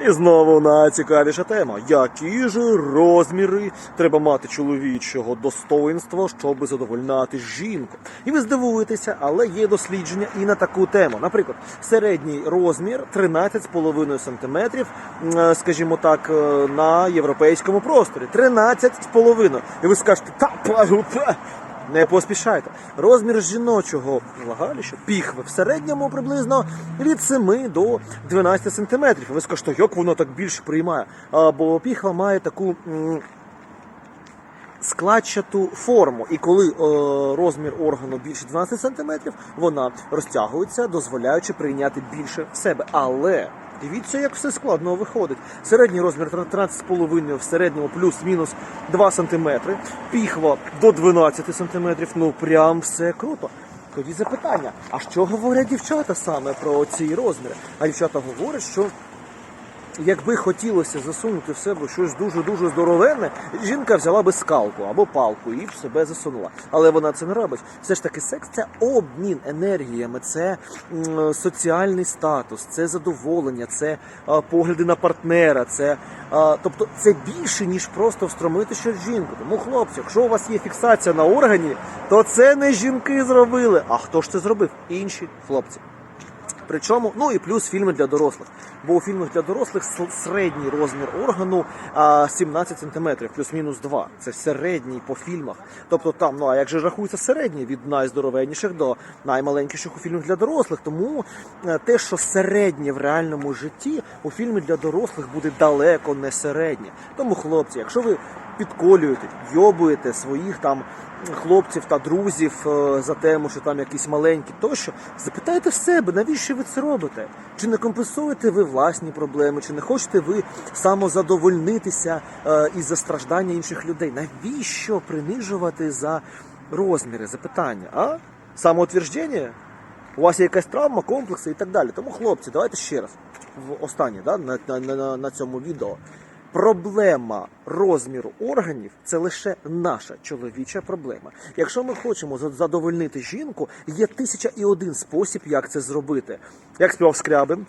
І знову найцікавіша тема. Які ж розміри треба мати чоловічого достоинства, щоб задовольняти жінку? І ви здивуєтеся, але є дослідження і на таку тему. Наприклад, середній розмір 13,5 см, м, скажімо так, е, на європейському просторі. 13,5. І ви скажете, та пагу, па». Не поспішайте. Розмір жіночого влагалища, піхви в середньому приблизно від 7 до 12 сантиметрів. Ви скажете, як воно так більше приймає? Або бо піхва має таку складчату форму. І коли е, розмір органу більше 12 сантиметрів, вона розтягується, дозволяючи прийняти більше в себе. Але дивіться, як все складно виходить. Середній розмір 13,5 в середньому плюс-мінус 2 сантиметри. Піхва до 12 сантиметрів. Ну прям все круто. Тоді запитання: а що говорять дівчата саме про ці розміри? А дівчата говорять, що Якби хотілося засунути в себе щось дуже-дуже здоровенне, жінка взяла би скалку або палку і в себе засунула. Але вона це не робить. Все ж таки, секс це обмін енергіями, це соціальний статус, це задоволення, це погляди на партнера, це тобто це більше, ніж просто встромити щось жінку. Тому, хлопці, якщо у вас є фіксація на органі, то це не жінки зробили. А хто ж це зробив? Інші хлопці. Причому, ну і плюс фільми для дорослих. Бо у фільмах для дорослих середній розмір органу 17 см, плюс-мінус 2. Це середній по фільмах. Тобто там, ну а як же рахується середній від найздоровенніших до наймаленькіших у фільмах для дорослих. Тому е, те, що середнє в реальному житті, у фільмі для дорослих буде далеко не середнє. Тому, хлопці, якщо ви підколюєте, йобуєте своїх там хлопців та друзів е, за тему, що там якісь маленькі тощо, запитайте в себе, навіщо ви це робите? Чи не компенсуєте ви власні проблеми, чи не хочете ви самозадовольнитися е, із-за страждання інших людей? Навіщо принижувати за розміри? Запитання, а? Самоутвердження? У вас є якась травма, комплекси і так далі. Тому, хлопці, давайте ще раз. В останнє, да, на, на, на, на цьому відео. Проблема розміру органів це лише наша чоловіча проблема. Якщо ми хочемо задовольнити жінку, є тисяча і один спосіб, як це зробити. Як співав скрябин, е,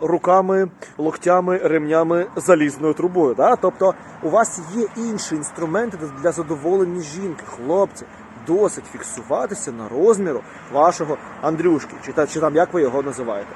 руками, локтями, ремнями, залізною трубою. Да? Тобто у вас є інші інструменти для задоволення жінки, хлопці. Досить фіксуватися на розміру вашого Андрюшки, чи, та, чи там як ви його називаєте.